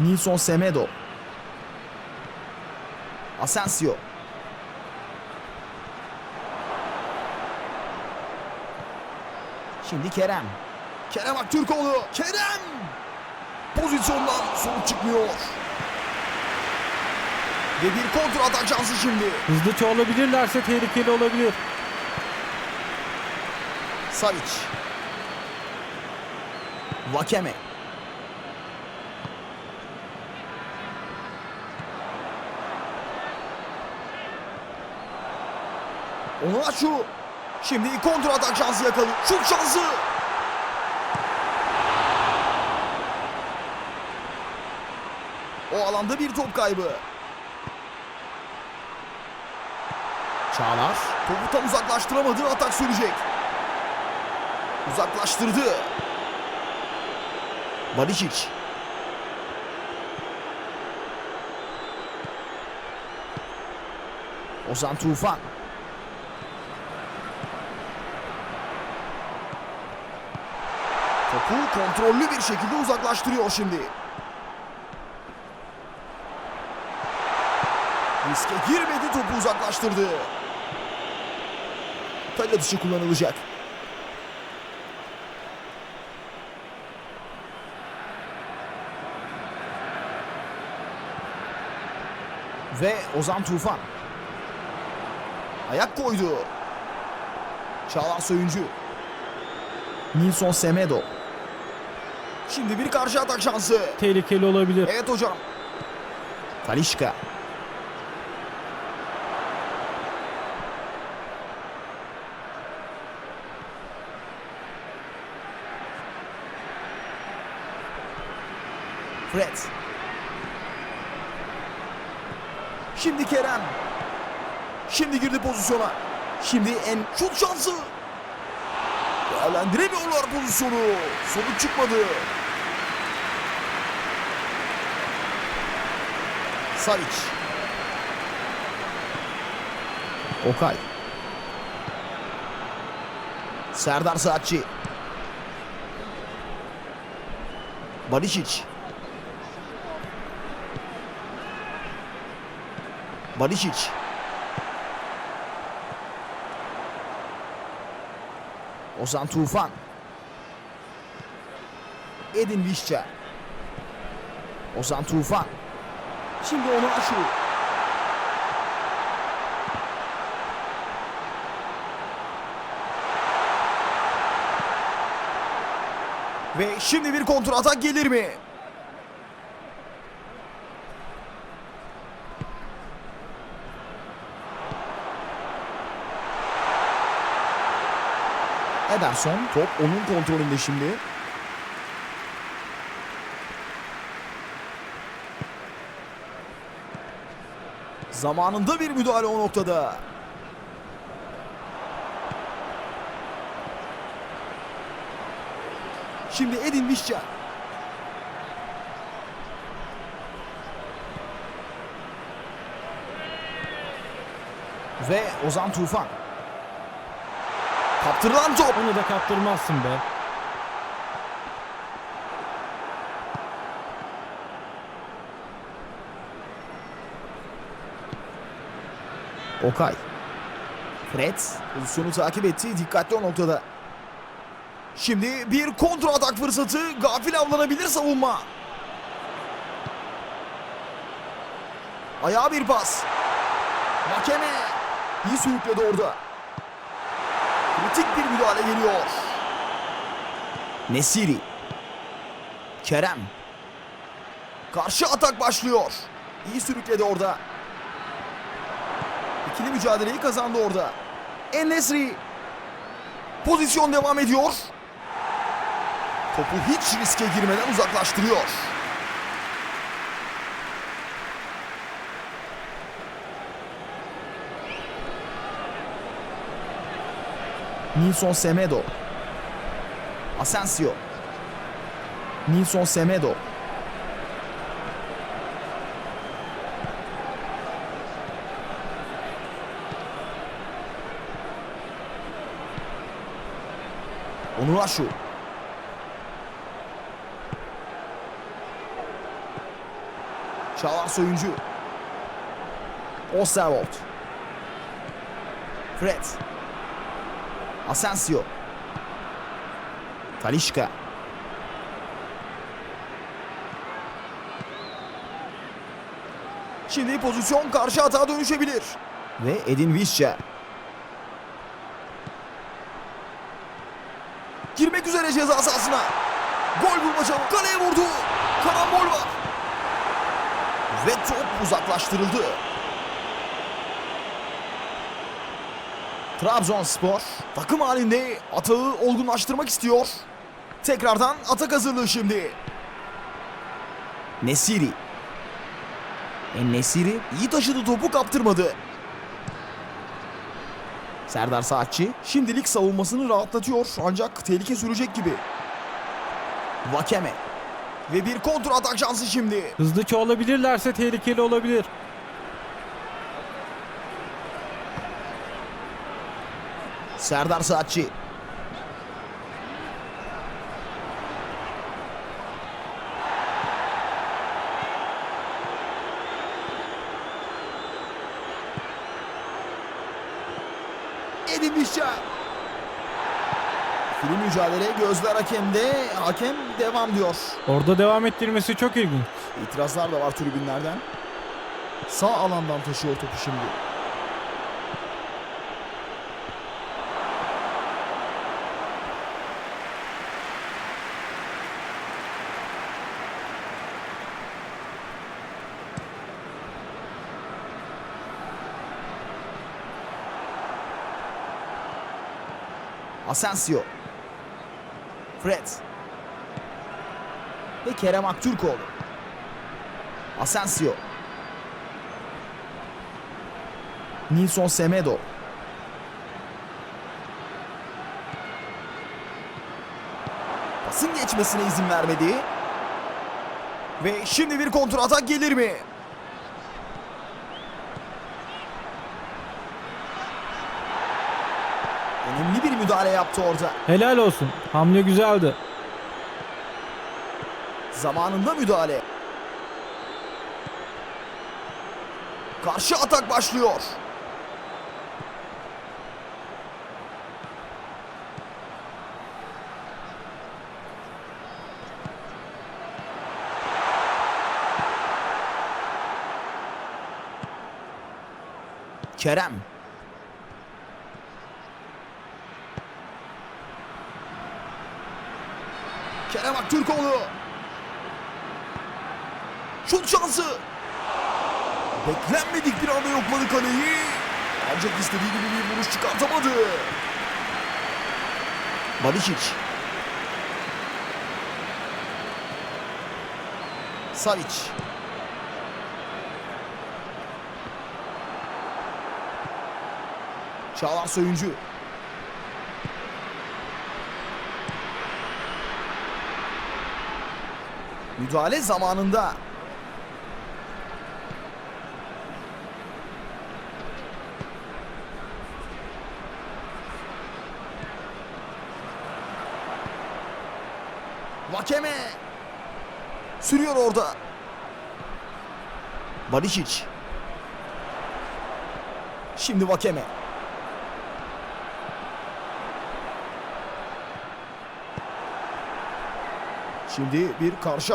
Nilson Semedo. Asensio. Şimdi Kerem. Kerem Aktürkoğlu. Kerem! Pozisyondan sonuç çıkmıyor. Ve bir kontra atak şansı şimdi. Hızlı çoğalabilirlerse tehlikeli olabilir. Savic. Vakeme. Onu şu. Şimdi kontra atak şansı yakaladı. Şut şansı. O alanda bir top kaybı. Çağlar. Topu tam uzaklaştıramadı. Atak sürecek. Uzaklaştırdı. Barisic. Ozan Tufan. Topu kontrollü bir şekilde uzaklaştırıyor şimdi. Riske girmedi topu uzaklaştırdı. Kale dışı kullanılacak. Ve Ozan Tufan. Ayak koydu. Çağlar Söyüncü. Nilson Semedo. Şimdi bir karşı atak şansı. Tehlikeli olabilir. Evet hocam. Talişka. Fred. Şimdi Kerem. Şimdi girdi pozisyona. Şimdi en şut şansı. Değerlendiremiyorlar pozisyonu. Sonuç çıkmadı. Savic. Okay. Serdar Saatçi. Barisic. Barisic. Ozan Tufan. Edin Vişça. Ozan Tufan. Şimdi onu aşıyor. Ve şimdi bir kontrol atak gelir mi? Ederson top onun kontrolünde şimdi. Zamanında bir müdahale o noktada. Şimdi Edin Vişça. Ve Ozan Tufan. Kaptırılan top. Onu da kaptırmazsın be. Okay. Fred pozisyonu takip etti. Dikkatli o noktada. Şimdi bir kontra atak fırsatı. Gafil avlanabilir savunma. Ayağa bir pas. Makeme. İyi sürükledi orada. Kritik bir müdahale geliyor. Nesiri. Kerem. Karşı atak başlıyor. İyi sürükledi orada. İkili mücadeleyi kazandı orada. En-Nesri. Pozisyon devam ediyor. Topu hiç riske girmeden uzaklaştırıyor. Nilson Semedo. Asensio. Nilson Semedo. Onuraşu. Çağlar Soyuncu. Osterwold. Fred. Asensio. Talişka. Şimdi pozisyon karşı hata dönüşebilir. Ve Edin Visca. Girmek üzere ceza sahasına. Gol bulmaca. Kaleye vurdu. Karambol var. Ve top uzaklaştırıldı. Trabzonspor takım halinde atağı olgunlaştırmak istiyor. Tekrardan atak hazırlığı şimdi. Nesiri. E Nesiri iyi taşıdı topu kaptırmadı. Serdar Saatçi şimdilik savunmasını rahatlatıyor ancak tehlike sürecek gibi. Vakeme. Ve bir kontra atak şansı şimdi. Hızlı çoğalabilirlerse tehlikeli olabilir. Serdar Saatçi. Edin Mişa. Film mücadele gözler hakemde. Hakem devam diyor. Orada devam ettirmesi çok ilginç. İtirazlar da var tribünlerden. Sağ alandan taşıyor topu şimdi. Asensio. Fred. Ve Kerem Aktürkoğlu. Asensio. Nilson Semedo. Pasın geçmesine izin vermedi. Ve şimdi bir kontra atak gelir mi? Önemli bir müdahale yaptı orada. Helal olsun. Hamle güzeldi. Zamanında müdahale. Karşı atak başlıyor. Kerem. Kerem Aktürkoğlu. Şut şansı. Beklenmedik bir anda yokladı kaleyi. Ancak istediği gibi bir vuruş çıkartamadı. Badicic. Savic. Çağlar Soyuncu. Müdahale zamanında. Vakeme. Sürüyor orada. Barisic. Şimdi Vakeme. Şimdi bir karşı at